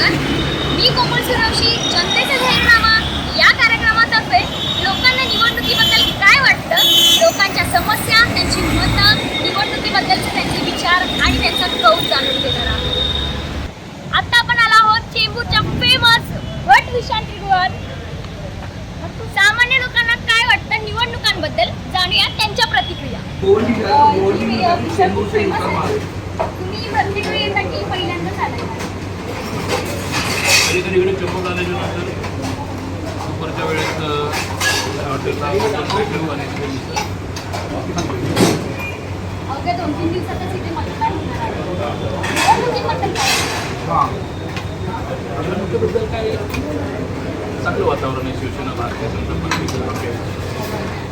स्वागत. मी कोमल सुरवशी जनतेचा जाहीरनामा. या कार्यक्रमातर्फे लोकांना निवडणुकीबद्दल काय वाटतं? लोकांच्या समस्या त्यांची मतं निवडणुकीबद्दलचे त्यांचे विचार आणि त्यांचा कौल जाणून घेणार आहोत. आता आपण आलो आहोत चेंबूरच्या फेमस भट विश्रांतीगृहात सामान्य लोकांना काय वाटतं निवडणुकांबद्दल? जाणूया त्यांच्या प्रतिक्रिया. तुम्ही प्रतिक्रियेसाठी पहिल्यांदाच आलाय. कधीतरी इकडे चंपू आल्याच्यानंतर दुपारच्या वेळेस हॉटेलला भेटू आणि काय चांगलं वातावरण आहे शिवसेना भारतीय जनता पार्टी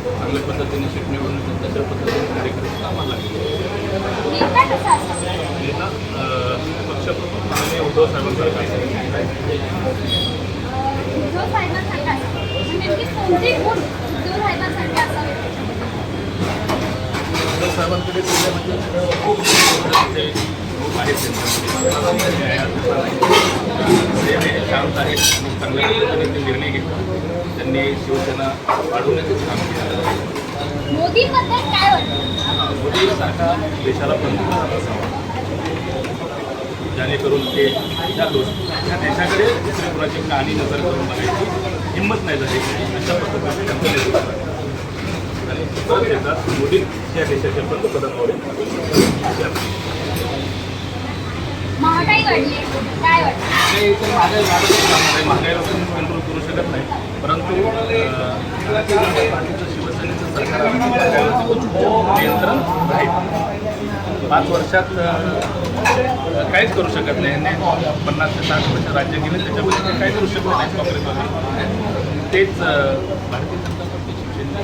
चांगल्या पद्धतीने सीट निवडून तशा पद्धतीने कार्यक्रम कामाला लागले. नेता कसा उद्धव साहेबांसारखा उद्धव साहेबांसारखा कोणते गुण उद्धव साहेबांसारखे असावे उद्धव साहेबांकडे खूप लोक आहेत आहे, शांत आहेत आणि चांगल्या पद्धतीने ते निर्णय घेतात त्यांनी शिवसेना वाढवण्याचं काम केलं मोदींबद्दल काय वाटतं? देशाला पंतप्रधान असावा जेणेकरून ते त्या दोष त्या देशाकडे दुसऱ्या कुणाची कहाणी नजर करून बघायची हिंमत नाही झाली. अशा पद्धतीने त्यांचं नेतृत्व. आणि परत एकदा मोदी या देशाचे पंतप्रधान व्हावे महागाई वाढली. काय वाटतं? महागाई कंट्रोल करू शकत नाही. परंतु शिवसेनेचं सरकार नियंत्रण राहील पाच वर्षात काहीच करू शकत नाही. पन्नास ते साठ वर्ष राज्य केले त्याच्यामध्ये ते काही करू शकत नाही काँग्रेस वगैरे तेच भारतीय जनता पार्टी शिवसेनेने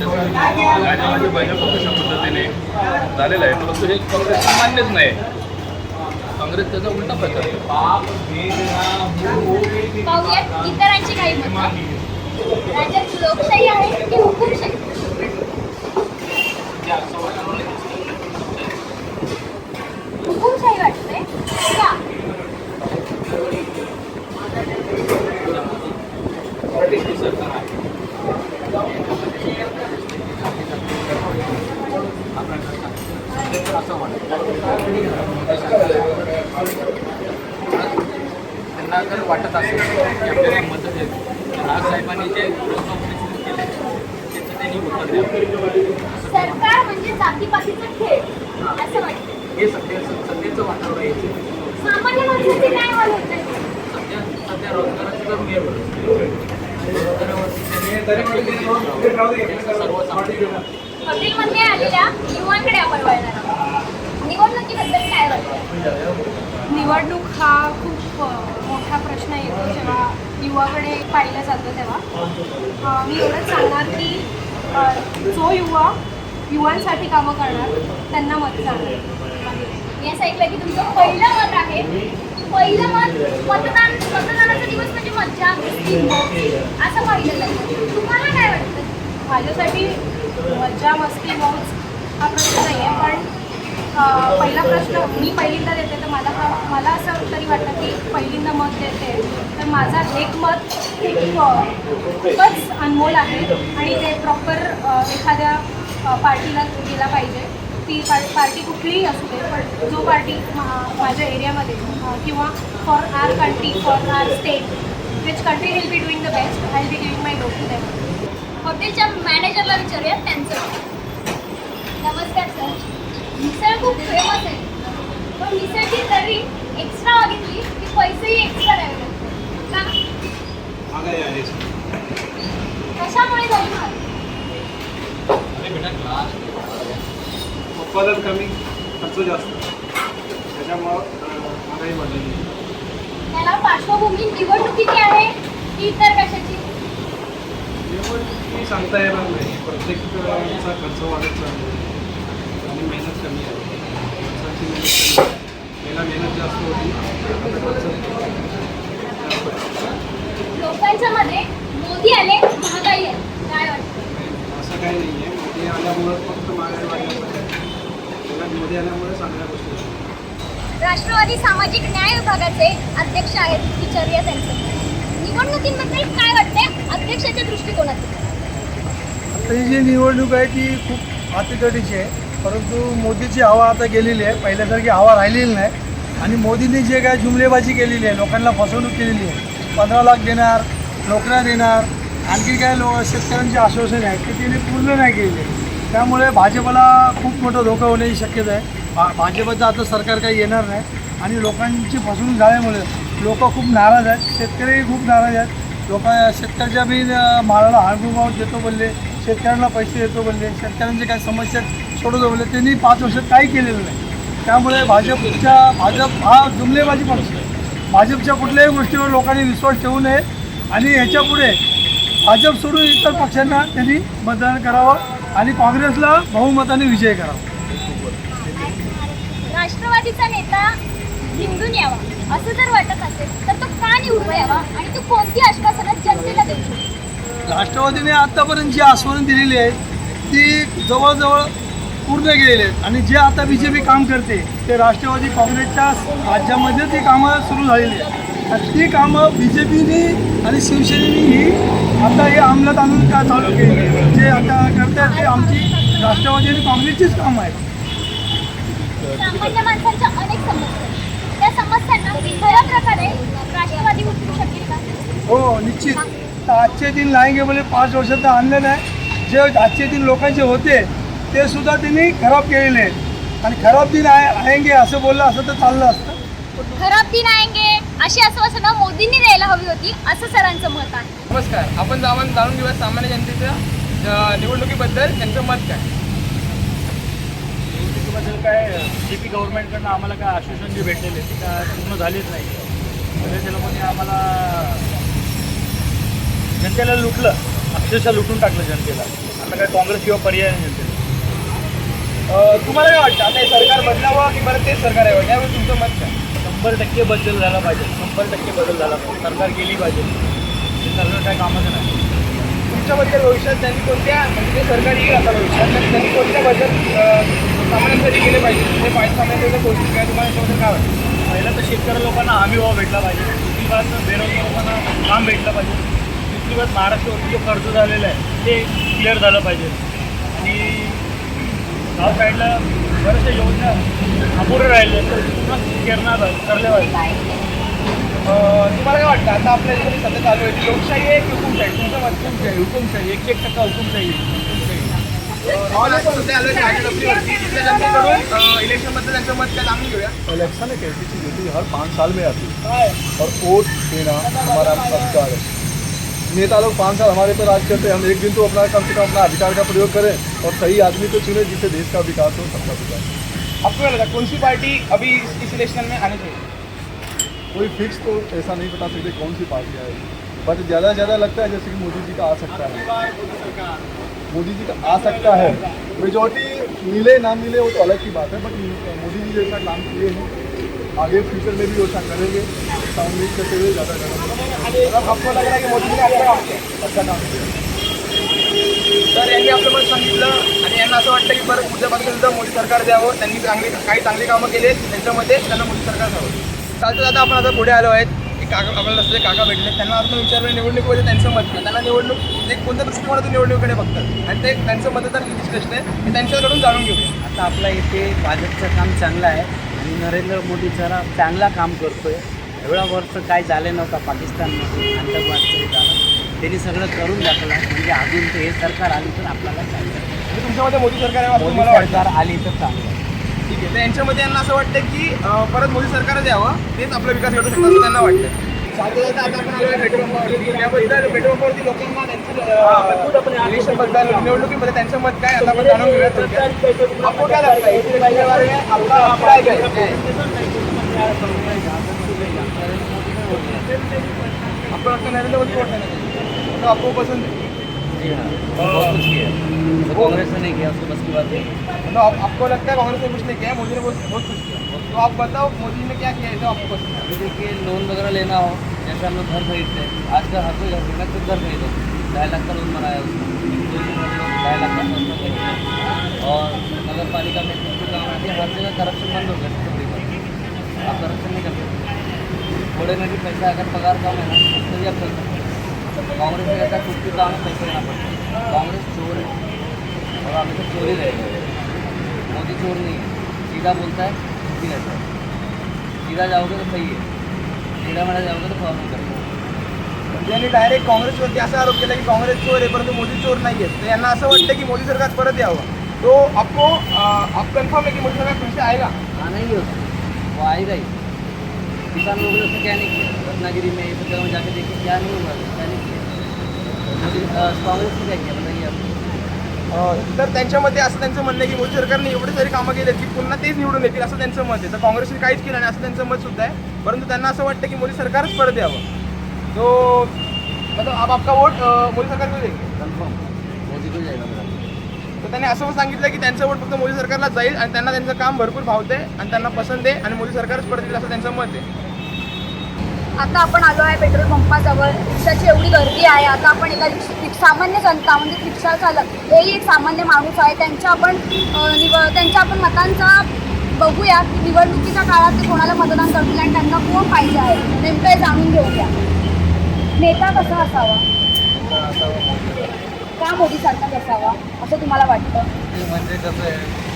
राजमाजी भाजप कशा पद्धतीने झालेलं आहे. परंतु हे काँग्रेस मान्यच नाही. काँग्रेस त्याचा उलटा. पाहूयात इतरांची काही राज्यात लोकशाही आहे की हुकुमशाही हुकुमशाही वाटतंय का त्यांना जर वाटत असेल की आपल्याला मदत आहे तर राजसाहेबांनी जे लोकसभेने सुरू केले त्याचं त्यांनी उत्तर द्यावं सरकार म्हणजे जातीपातीचा खेळ असं वाटतं हे सध्या सध्याचं वातावरण आहे सामान्य माणसाचे काय हाल होत आहे सध्या सध्या रोजगाराची जर मेळ रोजगारावरती सर्वसामान्य हॉटेलमध्ये आलेल्या युवांकडे आपण वळणार आहोत निवडणुकीबद्दल काय वाटतं निवडणूक हा खूप अ, मोठा प्रश्न येतो जेव्हा युवाकडे पाहिलं जातं तेव्हा अ, मी एवढंच सांगणार की जो युवा युवांसाठी कामं करणार त्यांना मत जाणार. मी असं ऐकलं की तुमचं पहिलं मत आहे पहिलं मत मतदान मतदानाचा दिवस म्हणजे मज्जा मस्ती, असं पाहिलं जातं. तुम्हाला काय वाटतं? माझ्यासाठी मज्जा मस्ती मौज हा प्रश्न नाही आहे पण पहिला प्रश्न मी पहिल्यांदा देते तर मला मला असं तरी वाटतं की पहिल्यांदा मत देते. तर माझा एक मत एक खूपच अनमोल आहे आणि ते प्रॉपर एखाद्या पार्टीला गेला पाहिजे. ती पार पार्टी कुठलीही असू दे पण जो पार्टी मा- माझ्या एरियामध्ये किंवा for our country for our state which country will be doing the best I be giving my dot to them हॉटेलच्या मॅनेजरला विचारूया त्यांचं. नमस्कार सर मिसळ खूप फेमस आहे. पण मिसळची तरी एक्स्ट्रा मागितली की पैसेही एक्स्ट्रा द्यावे लागतात. का? महागाई आहे. कशामुळे झाली? उत्पादन कमी खर्च जास्त. त्याच्यामुळं महागाई वाढलेली आहे. त्याला पार्श्वभूमी निवडणुकीची आहे? की इतर कशाची? निवड ही सांगता येणार नाही. प्रत्येकचा खर्च वाढत चालतो आणि मेहनत कमी आहे. खर्चाची मेहनत कमी. पहिला मेहनत जास्त होती. आता खर्च जास्त आहे. लोकांच्या मध्ये मोदी आले महागाई आहे. काय वाटतं? असं काही नाही आहे. मोदी आल्यामुळं फक्त महागाई त्याला मोदी आल्यामुळे चांगल्या गोष्टी. राष्ट्रवादी सामाजिक न्याय विभागाचे अध्यक्ष आहेत विचारूया त्यांचं. निवडणुकींबद्दल काय वाटते अध्यक्षाच्या दृष्टिकोनातून. आता ही जी निवडणूक आहे ती खूप अतितटीची आहे. परंतु मोदीची हवा आता गेलेली आहे. पहिल्यासारखी हवा राहिलेली नाही. आणि मोदींनी जे काय जुमलेबाजी केलेली आहे लोकांना फसवणूक केलेली आहे पंधरा लाख देणार नोकऱ्या देणार आणखी काय लो शेतकऱ्यांचे आश्वासन आहे ते तिने पूर्ण नाही केलेले त्यामुळे भाजपला खूप मोठं धोका होण्याची शक्यता आहे. भा भाजपचं आता सरकार काही येणार नाही. आणि लोकांची फसवणूक झाल्यामुळे लोक खूप नाराज आहेत. शेतकरीही खूप नाराज आहेत. लोक शेतकऱ्याच्या बी अं, मालाला देतो बोलले. शेतकऱ्यांना पैसे देतो बोलले. शेतकऱ्यांची काही समस्या सोडवतो बोलले त्यांनी पाच वर्षात काही केलेलं नाही. त्यामुळे भाजपच्या भाजप हा जुमलेबाजी पक्ष आहे भाजपच्या कुठल्याही गोष्टीवर लोकांनी विश्वास ठेवू नये आणि ह्याच्या पुढे भाजप सोडून इतर पक्षांना त्यांनी मतदान करावं आणि काँग्रेसला बहुमताने विजय करावा. राष्ट्रवादीचा नेता निवडून यावा असं जर वाटत असेल तर तो का निवडून यावा आणि तो कोणती आश्वासनं जनतेला देऊ? राष्ट्रवादीने आत्तापर्यंत जी आश्वासन दिलेली आहेत ती जवळजवळ पूर्ण केलेली आहेत. आणि जे आता बी जे पी काम करते ते राष्ट्रवादी काँग्रेसच्या राज्यामध्ये ती कामं सुरू झालेली आहेत. आणि ती कामं बी जे पीने आणि शिवसेनेनेही आता हे अंमलात आणून का चालू केली जे आता करतात ते आमची राष्ट्रवादी आणि काँग्रेसचीच कामं आहेत. सामान्य माणसांच्या अनेक समस्या आहेत. त्या समस्यांना खऱ्या प्रकारे राष्ट्रवादी उचलू शकेल का? हो निश्चित. तर आजचे दिन लाएंगे बोले पाच वर्षात आणले नाही. जे आजचे दिन लोकांचे होते ते सुद्धा त्यांनी खराब केलेले आहेत. आणि खराब दिन आहे आहेंगे असं बोललं असं तर चाललं असतं. खराब दिन आएंगे अशी आश्वासनं मोदींनी द्यायला हवी होती असं सरांचं मत आहे. नमस्कार आपण जाऊन जाणून घेऊया सामान्य जनतेच्या निवडणुकीबद्दल त्यांचं मत काय? निवडणुकीबद्दल काय जे पी गव्हर्नमेंटकडनं आम्हाला काय आश्वासन जे भेटलेले ते काय पूर्ण झालेच नाही. सगळे लोकांनी आम्हाला जनतेला लुटलं अक्षरशः लुटून टाकलं जनतेला. आता काय काँग्रेस किंवा पर्याय नाही जनतेला. तुम्हाला काय वाटतं? आता हे सरकार बदलावं की परत तेच सरकार यावं त्यावेळी तुमचं मत काय? शंभर टक्के बदल झाला पाहिजे. शंभर टक्के बदल झाला पाहिजे. सरकार गेली पाहिजे. हे सरकार काय कामाचं नाही. तुमच्याबद्दल भविष्यात त्यांनी कोणत्या म्हणजे ते सरकार येईल आता भविष्यात तर त्यांनी कोणत्या बदल सामान्यांसाठी केले पाहिजे? ते पाहिजे सामान्यांच्या गोष्टी काय तुम्हाला याच्याबद्दल काय वाटतं? पहिलं तर शेतकरी लोकांना हमी भाव भेटला पाहिजे. दुसरी बात बेरोजगार लोकांना काम भेटलं पाहिजे. तिसरी बात महाराष्ट्रावरती जो कर्ज झालेलं आहे ते क्लिअर झालं पाहिजे. आणि गाव साईडला बऱ्याचशा योजना अपुरे राहिले तर पूर्ण करणार करल्या पाहिजे तुम्हाला काय वाटतं आता आपल्या सध्या चालू आहे लोकशाही आहे की हुकुमशाही तुमचं मत हुकुमशाही हुकुमशाही एकशे एक टक्का हुकुमशाही सध्या आलं राजडपलीवरती तिथल्या जनतेकडून इलेक्शनबद्दल त्यांचं मत काय जाणून घेऊया इलेक्शन एक ऐसी चीज़ होती है हर पाँच साल में आती है। और वोट देना हमारा अधिकार है। नेता लोग पाँच साल हमारे पर राज करते हैं। हम एक दिन तो अपना कम से कम अपना अधिकार का प्रयोग करें और सही आदमी को चुने जिससे देश का विकास हो सबका विकास। आपको क्या लगता है कौन सी पार्टी अभी इस, इलेक्शन में आनी चाहिए? कोई फिक्स तो ऐसा नहीं बता सकते कौन सी पार्टी आएगी। बट ज़्यादा से ज़्यादा लगता है जैसे कि मोदी जी का आ सकता है। मोदी जी का आ सकता है। मेजोरिटी मिले ना मिले वो तो अलग की बात है। बट मोदी जी जैसा काम किए हैं आगे फ्यूचर में भी वैसा करेंगे। ऐसा उम्मीद करते हुए ज़्यादा करेंगे मोदी तर यांनी आपलं मत सांगितलं आणि यांना असं वाटतं की परत उद्यापासून सुद्धा मोदी सरकार द्यावं. त्यांनी चांगली काही चांगली कामं केली आहेत. त्यांच्यामध्ये त्यांना मोदी सरकार द्यावं. चालतं आता आपण आता पुढे आलो आहेत. की काका आपल्याला रस्ते काका भेटले. त्यांना आपण विचारलं निवडणुकीमध्ये त्यांचं मत त्यांना निवडणूक ते कोणत्या दृष्टिकोनातून निवडणुकीकडे बघतात? आणि ते त्यांचं मतदान किती श्रेष्ठ आहे त्यांच्याकडून जाणून घेऊया आता आपला इथे भाजपचं काम चांगलं आहे. आणि नरेंद्र मोदी जरा चांगला काम करतोय. एवढा वर्ष काय झालं नव्हतं पाकिस्तानमध्ये आतंकवादचं झालं त्यांनी सगळं करून दाखवलं म्हणजे अजून ते हे सरकार आली तर आपल्याला चांगलं आहे. म्हणजे तुमच्यामध्ये मोदी सरकार आहे असं मोदी तुम्हाला वाटतं सरकार आली तर चांगलं. ठीक आहे तर यांच्यामध्ये यांना असं वाटतं की अं, परत मोदी सरकारच यावं तेच आपला विकास घडू शकतो असं त्यांना वाटतं पेट्रोल पंपावरती लोकांना त्यांचं निवडणुकीमध्ये त्यांचं मत काय आता आपण जाणून घेऊया थोडक्यात. क्या लगता आपको लगता है नरेंद्र मोदी वोट देना तो आपको पसंद है जी हाँ बहुत कुछ किया तो कांग्रेस ने नहीं किया उसको बस की बात है तो आप, आपको लगता है कांग्रेस ने कुछ नहीं किया मोदी ने बहुत कुछ किया तो आप बताओ मोदी ने क्या किया है जो आपको पसंद है देखिए लोन वगैरह लेना हो जैसे हम लोग घर खरीदते हैं आजकल हर कोई घर खरीदना तो घर खरीदो ढाई लाख का लोन बनाया उसने ढाई लाख का लोन और नगर पालिका में हर जगह करप्शन बंद हो गया आप करप्शन नहीं करते थोड़े में भी पैसा अगर पगार कम है ना तो भी आप हो कांग्रेस में कहता है छुट्टी काम पैसे देना पड़ता है कांग्रेस चोर. है और अभी तो चोर ही रहेगा मोदी चोर नहीं. है सीधा बोलता है सीधी रहता है सीधा जाओगे तो सही है टेढ़ा मेढ़ा जाओगे तो प्रॉब्लम करेगा त्यांनी डायरेक्ट काँग्रेसवरती असा आरोप केला की काँग्रेस चोर आहे परंतु मोदी चोर नाही आहेत तर यांना असं वाटतं की मोदी सरकार परत यावं. तो आपको आप कन्फर्म है कि मोदी सरकार फिर से आएगा ही होता. वो आएगा ही किसान लोगों ने उसने क्या नहीं किया रत्नागिरी में इस जगह में जाके देखिए क्या नहीं हुआ क्या नहीं. किया मोदी अ, कांग्रेस ने क्या किया बताइए आप अ, तर त्यांच्यामध्ये असं त्यांचं म्हणणं आहे की मोदी सरकारने एवढे सारे कामं केले की पुन्हा तेच निवडून येतील असं त्यांचं मत आहे. तर काँग्रेसने काहीच केलं नाही असं त्यांचं मत सुद्धा आहे. परंतु त्यांना असं वाटतं की मोदी सरकारच परत यावं. तो मतलब अब आपका वोट मोदी सरकार को देंगे कन्फर्म तर त्यांनी असं सांगितलं की त्यांचं वोट फक्त मोदी सरकारला जाईल आणि त्यांना त्यांचं काम भरपूर भावते आणि त्यांना पसंत आहे आणि मोदी सरकारच परत येईल असं त्यांचं मत आहे. आता आपण आलो आहे पेट्रोल पंपाजवळ. रिक्षाची एवढी गर्दी आहे. आता आपण एका सामान्य जनता म्हणजे रिक्षा चालक हेही एक सामान्य माणूस आहे. त्यांच्या आपण अ, निव त्यांच्या आपण मतांचा बघूया की निवडणुकीच्या काळात ते कोणाला मतदान करतील आणि त्यांना कोण पाहिजे आहे नेमकं हे जाणून घेऊया. नेता कसा असावा. का मोदीसारखाच असावा असं तुम्हाला वाटतं? म्हणजे कसं आहे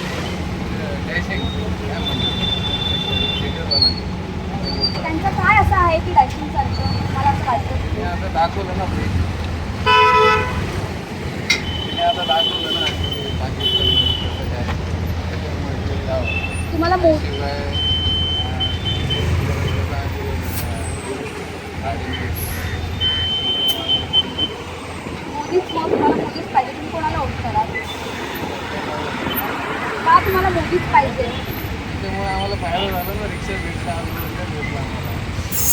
त्यांचं काय असं आहे की डायसिंग सारखं मला असं वाटतं? आता दाखवलं ना ते तिने आता दाखवलं ना. तुम्हाला मो शिवाय मोदीच मग तुम्हाला मोदीच पाहिजे तुम्ही कोणाला वोट कराल का तुम्हाला मोदीच पाहिजे त्यामुळे आम्हाला फायदा झाला ना रिक्षा भेटला आम्हाला भेटला आम्हाला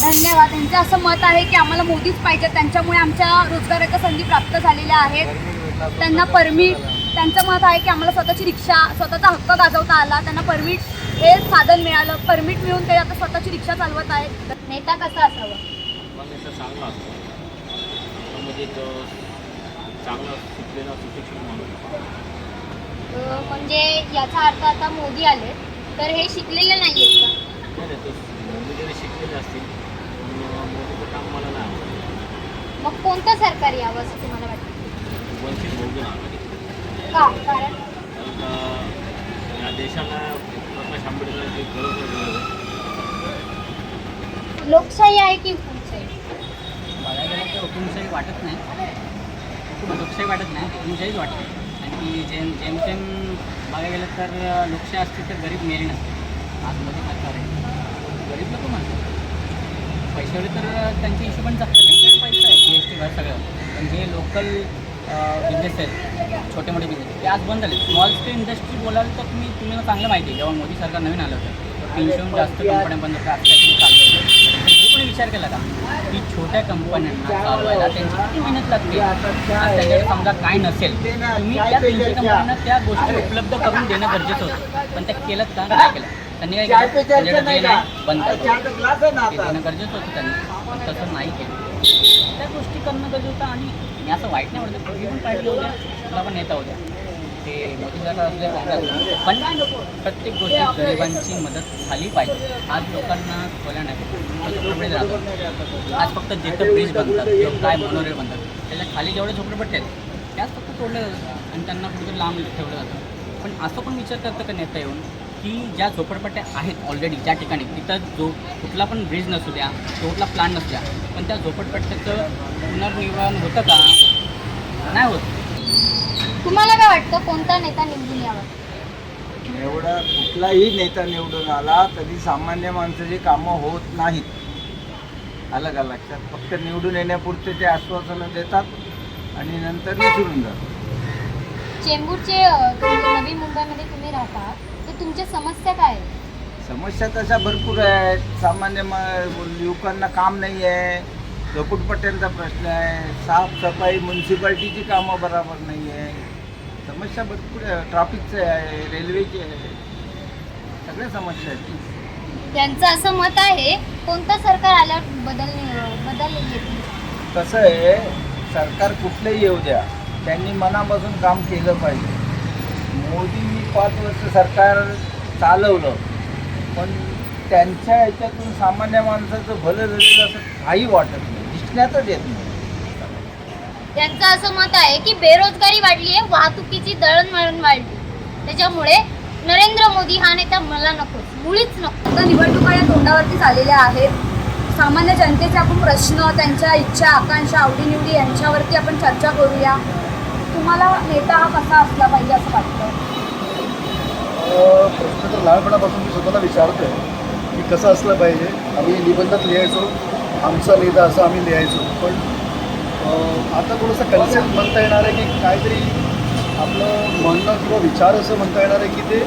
धन्यवाद त्यांचं असं मत आहे की आम्हाला मोदीच पाहिजे त्यांच्यामुळे आमच्या रोजगाराच्या संधी प्राप्त झालेल्या आहेत. त्यांना परमिट त्यांचं मत आहे की आम्हाला स्वतःची रिक्षा स्वतःचा हक्क गाजवता आला. त्यांना परमिट हे साधन मिळालं. परमिट मिळून ते आता स्वतःची रिक्षा चालवत आहेत. नेता कसा असावा? चांगला म्हणजे याचा अर्थ आता मोदी आले तर हे शिकलेले नाही आहेत का शिकलेले असतील. पण मोदीचं काम मला नाही आवडलं मग कोणतं सरकार यावं असं तुम्हाला वाटतं? वंचित बहुजन आघाडी. का? कारण? कारण का या देशाला प्रकाश आहे. लोकशाही आहे की हुकुमशाही? बघायला गेलं तर हुकुमशाही वाटत नाही. लोकशाही वाटत नाही हुकुमशाहीच वाटते. आणि ती जेम जेमतेम बघायला गेलं तर लोकशाही असते तर गरीब मेले नसते. आज मोदी सरकार आहे? गरीब लोक म्हणतात. पैशावर तर त्यांच्या हिशोबाने जगतात त्यांच्याकडे पैसा आहे जी एस टी भर सगळं. पण जे लोकल बिझनेस आहेत छोटे मोठे बिझनेस ते आज बंद झाले. स्मॉल स्केल इंडस्ट्री बोलाल तर तुम्ही तुम्हाला चांगलं माहिती आहे. जेव्हा मोदी सरकार नवीन आलं होतं तीनशेहून जास्त कंपन्या बंद होत्या हे कोणी विचार केला का? की छोट्या कंपन्यांना चालवायला त्यांची किती मेहनत लागते? आज समजा काय नसेल तुम्ही त्या तीनशे कंपन्यांना त्या गोष्टी उपलब्ध करून देणं गरजेचं होतं. पण त्या केलं का? नाही केलं त्यांनी काय केलं? त्यांच्याकडे जे नाही बंद केलं ते देणं गरजेचं होतं त्यांनी. पण तसं नाही केलं. त्या गोष्टी करणं गरजेचं होतं आणि मी असं वाईट नाही म्हणत कुठली पण पार्टी होत्या कुठला पण नेता होत्या. ते मोदी सरकार असू द्या काँग्रेस. पण प्रत्येक गोष्टीत गरिबांची मदत झाली पाहिजे. आज लोकांना खोल्या नाही राहतात आज फक्त जिथं ब्रिज बनतात किंवा काय मोनोरेल बनतात त्याच्याखाली जेवढे झोपडपट्टी आहेत त्याच फक्त तोडल्या जातात आणि त्यांना कुठेतरी लांब ठेवलं जातं. पण असं पण विचार करतं का नेता येऊन? की ज्या झोपडपट्ट्या आहेत ऑलरेडी ज्या ठिकाणी तिथं जो कुठला पण ब्रिज नसू द्या तो कुठला प्लान नसू द्या पण त्या झोपडपट्ट्याचं पुनर्निर्माण होतं का? नाही होत. तुम्हाला काय वाटतं कोणता नेता निवडून यावा? एवढा कुठलाही नेता निवडून आला तरी सामान्य माणसाची कामं होत नाहीत आलं का लक्षात फक्त निवडून येण्यापुरते ते आश्वासनं देतात आणि नंतर विसरून जातात. चेंबूरचे नवी मुंबईमध्ये तुम्ही राहता. तर तुमच्या समस्या काय आहेत? समस्या तशा भरपूर आहेत. सामान्य मा युवकांना काम नाही आहे. झोपडपट्ट्यांचा प्रश्न आहे. साफसफाई म्युन्सिपाल्टीची कामं बरोबर नाही आहे. समस्या भरपूर आहे. ट्रॅफिकचे आहे. रेल्वेचे आहे. सगळ्या समस्या आहेत. त्यांचं असं मत आहे कोणतं सरकार आल्यावर बदल बदल येतील? कसं आहे सरकार कुठलंही येऊ द्या. त्यांनी मनापासून काम केलं पाहिजे. मोदींनी पाच वर्ष सरकार चालवलं पण त्यांच्या ह्याच्यातून सामान्य माणसाचं भलं झालेलं असं काही वाटत नाही दिसण्यातच येत नाही. त्यांचं असं मत आहे की बेरोजगारी वाढली आहे वाहतुकीची दळणवळण वाढली. त्याच्यामुळे नरेंद्र मोदी हा नेता मला नकोच मुळीच नको. आता निवडणुका या तोंडावरतीच आलेल्या आहेत. सामान्य जनतेचे आपण प्रश्न त्यांच्या इच्छा आकांक्षा आवडीनिवडी यांच्यावरती आपण चर्चा करूया. तुम्हाला नेता हा कसा असला पाहिजे असं वाटतं? तर लहानपणापासून मी स्वतःला विचारतो आहे की कसं असलं पाहिजे? आम्ही निबंधात लिहायचो आमचा नेता असं आम्ही लिहायचो. पण आता थोडंसं कन्सेप्ट म्हणता येणार आहे की काहीतरी आपलं म्हणणं किंवा विचार असं म्हणता येणार आहे की ते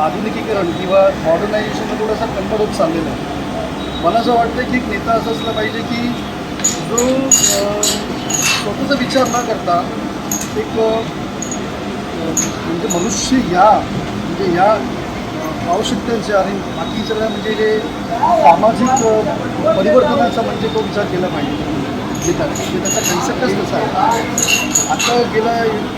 आधुनिकीकरण किंवा मॉडर्नायझेशन थोडंसं कन्वर्ट होत चाललेलं आहे. मला असं वाटतं की एक नेता असं असलं पाहिजे की जो स्वतःचा विचार न करता एक म्हणजे मनुष्य या म्हणजे या अ, आणि बाकी सगळ्या म्हणजे जे सामाजिक परिवर्तनाचा म्हणजे तो विचार केला पाहिजे. म्हणजे त्याचा कन्सेप्टच तसा आहे. आता गेल्या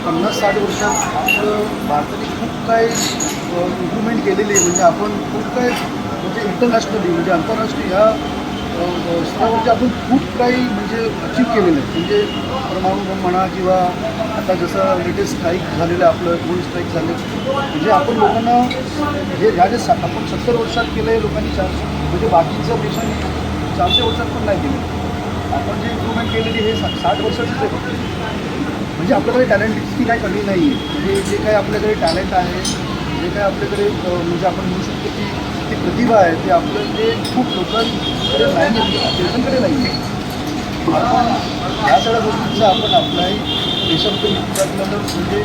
पन्नास साठ वर्षात आपलं भारताने खूप काही इम्प्रुव्हमेंट केलेली आहे. म्हणजे आपण खूप काही म्हणजे इंटरनॅशनली म्हणजे आंतरराष्ट्रीय ह्या स्तरावरती आपण खूप काही म्हणजे अचीव केलेलं आहे. म्हणजे परमाणू म्हणा किंवा आता जसं लेटेस्ट स्ट्राईक झालेलं आहे आपलं दोन स्ट्राईक झाले. म्हणजे आपण लोकांना हे ह्या जे आपण सत्तर वर्षात केलं आहे लोकांनी चारशे म्हणजे बाकीच्या देशांनी चारशे वर्षात पण नाही केलं. आपण जे इम्प्रुव्हमेंट केलेली हे सा- साठ वर्षाचीच आहे. म्हणजे आपल्याकडे टॅलेंटची काही कमी नाही आहे म्हणजे जे काही आपल्याकडे टॅलेंट आहे जे काय आपल्याकडे म्हणजे आपण म्हणू शकतो की ती प्रतिभा आहे ते आपलं ते खूप लोकांकडे नाही देशांकडे नाही आहे या सगळ्या गोष्टींचा आपण आपल्याही देशात विचार म्हणजे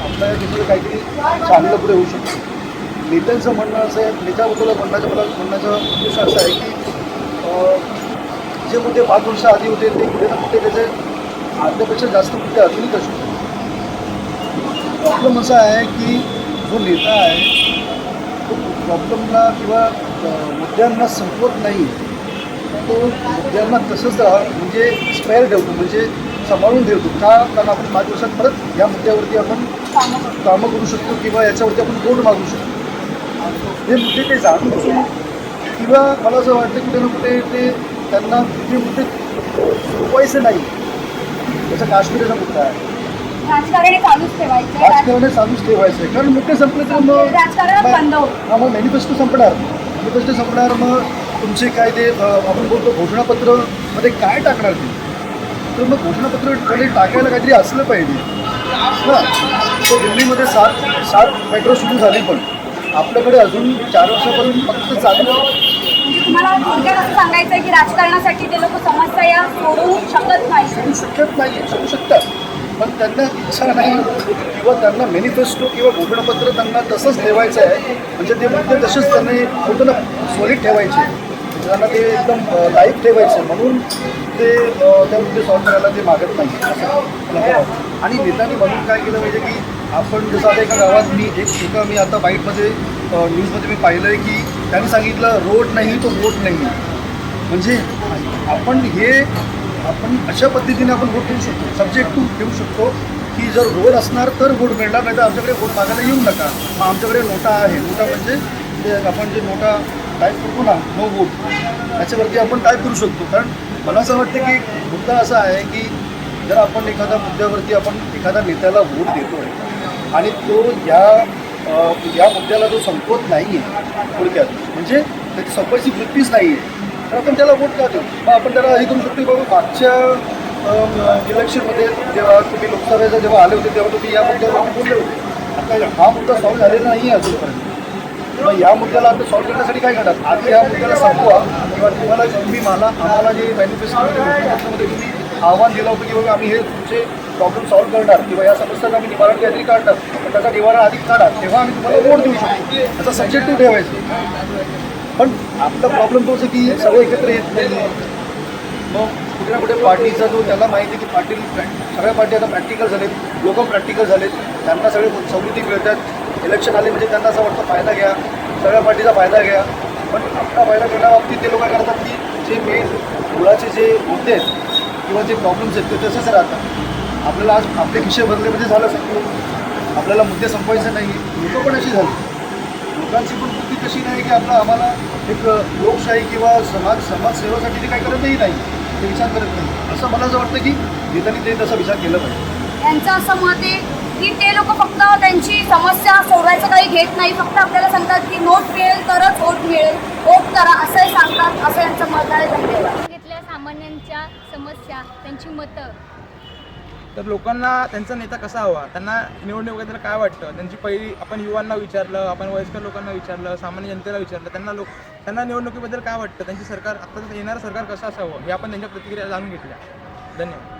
आपल्या देशाला काहीतरी चांगलं पुढे होऊ शकतं. नेत्यांचं म्हणणं असं आहे नेत्याबद्दल म्हणण्याचं मला म्हणण्याचा उद्देश असा आहे की जे मुद्दे पाच वर्ष आधी होते ते कुठे ना कुठे त्याचे अर्ध्यापेक्षा जास्त मुद्दे अजूनही असू शकतात प्रॉब्लेम असा आहे की जो नेता आहे तो प्रॉब्लेमला किंवा मुद्द्यांना संपवत नाही. तो मुद्द्यांना तसंच म्हणजे स्पेअर ठेवतो म्हणजे सांभाळून ठेवतो का कारण आपण पाच वर्षात परत या मुद्द्यावरती आपण कामं करू शकतो किंवा याच्यावरती आपण वोट मागू शकतो? हे मुद्दे ते जाणून घेऊन किंवा मला असं वाटतं कुठे ना कुठे ते त्यांना ते मुद्दे सोपवायचे नाही जसं काश्मीरचा मुद्दा आहे. राजकारण चालूच ठेवायचं राजकारण चालूच ठेवायचं आहे. कारण मुद्दे संपले तर मग हा मग मॅनिफेस्टो संपणार. मॅनिफेस्टो संपणार मग तुमचे काय ते आपण बोलतो घोषणापत्रमध्ये काय टाकणार ते तर मग घोषणापत्रमध्ये टाकायला काहीतरी असलं पाहिजे. हां. तो दिल्लीमध्ये सात सात मेट्रो सुरू झाली पण. आपल्याकडे अजून चार वर्षापर्यंत फक्त चालू म्हणजे तुम्हाला थोडक्यात असं सांगायचं आहे की राजकारणासाठी ते लोक समस्या या शकत नाही. शकत नाही करू शकतात. पण त्यांना इच्छा नाही किंवा त्यांना मॅनिफेस्टो किंवा घोषणापत्र त्यांना तसंच ठेवायचं आहे. म्हणजे ते मुद्दे तसेच त्यांनी ना सॉलिड ठेवायचे. त्यांना ते एकदम लाईफ ठेवायचं म्हणून ते त्या मुद्दे सॉल्व्ह करायला ते मागत नाही. आणि नेत्यांनी म्हणून काय केलं पाहिजे की आपण जसं आता एका गावात मी एक एका मी आता बाईटमध्ये न्यूजमध्ये मी पाहिलं आहे की त्यांनी सांगितलं रोड नाही तो वोट नाही. म्हणजे आपण हे आपण अशा पद्धतीने आपण वोट ठेवू शकतो. सब्जेक्ट टू ठेवू शकतो की जर रोड असणार तर वोट मिळणार नाही तर आमच्याकडे वोट मागायला येऊ नका. मग आमच्याकडे नोटा आहे. नोटा म्हणजे ते आपण जे नोटा टाईप करतो ना नो वोट त्याच्यावरती आपण टाईप करू शकतो. कारण मला असं वाटतं की मुद्दा असा आहे की जर आपण एखाद्या मुद्द्यावरती आपण एखाद्या नेत्याला वोट देतो आहे आणि तो या या मुद्द्याला जो संपवत नाही आहे थोडक्यात म्हणजे त्याची संपवायची वृत्तीच नाही आहे तर आपण त्याला वोट का देऊ? मग आपण त्याला हे करू शकतो की बाबा मागच्या इलेक्शनमध्ये जेव्हा तुम्ही लोकसभेला जेव्हा आले होते तेव्हा तुम्ही या मुद्द्यावर बोलले होते. आता हा मुद्दा सॉल्व्ह झालेला नाही आहे अजूनपर्यंत. मग या मुद्द्याला आता सॉल्व्ह करण्यासाठी काय करतात आधी या मुद्द्याला संपवा किंवा तुम्हाला तुम्ही मला आम्हाला जे मॅनिफेस्टोमध्ये तुम्ही आव्हान दिलं होतं की बाबा आम्ही हे तुमचे प्रॉब्लेम सॉल्व्ह करणार किंवा या समस्यांना आम्ही निवारण काहीतरी काढणार. पण त्याचा निवारण आधी काढा. तेव्हा आम्ही तुम्हाला वोट देऊ शकतो. त्याचा सब्जेक्टिव्ह ठेवायचं. पण आपला प्रॉब्लेम तोच आहे की सगळे एकत्र येत नाही. मग कुठे ना कुठे पार्टीचा जो त्याला माहिती आहे की पार्टी सगळ्या पार्टी आता प्रॅक्टिकल झालेत. लोक प्रॅक्टिकल झालेत. त्यांना सगळे सवलती मिळतात. इलेक्शन आले म्हणजे त्यांना असं वाटतं फायदा घ्या सगळ्या पार्टीचा फायदा घ्या. पण आपला फायदा घेण्याबाबतीत ते लोक काय करतात की जे मेन मुळाचे जे मुद्दे आहेत किंवा जे प्रॉब्लेम्स आहेत ते तसेच राहतात. आपल्याला आज आपले खिशे भरले म्हणजे झालं सगळं आपल्याला मुद्दे संपवायचे नाही लोक पण अशी झाली. लोकांची पण बुद्धी तशी नाही की आपलं आम्हाला एक लोकशाही किंवा समाज समाजसेवेसाठी ते काही करतही नाही. ते विचार करत नाही. असं मला असं वाटतं की नेत्यांनी ते तसा विचार केला पाहिजे. यांचं असं मत आहे की ते लोक फक्त त्यांची समस्या सोडवायचं काही घेत नाही. फक्त आपल्याला सांगतात की नोट मिळेल तरच वोट मिळेल. वोट करा असंही सांगतात. असं यांचं मत आहे धन्यवाद. घेतल्या सामान्यांच्या समस्या त्यांची मतं. तर लोकांना त्यांचा नेता कसा हवा? त्यांना निवडणुकीबद्दल काय वाटतं? त्यांची पहिली आपण युवांना विचारलं आपण वयस्कर लोकांना विचारलं सामान्य जनतेला विचारलं त्यांना लोक त्यांना निवडणुकीबद्दल काय वाटतं? त्यांची सरकार आता येणारं सरकार कसं असावं? हे आपण त्यांच्या प्रतिक्रिया जाणून घेतल्या. धन्यवाद.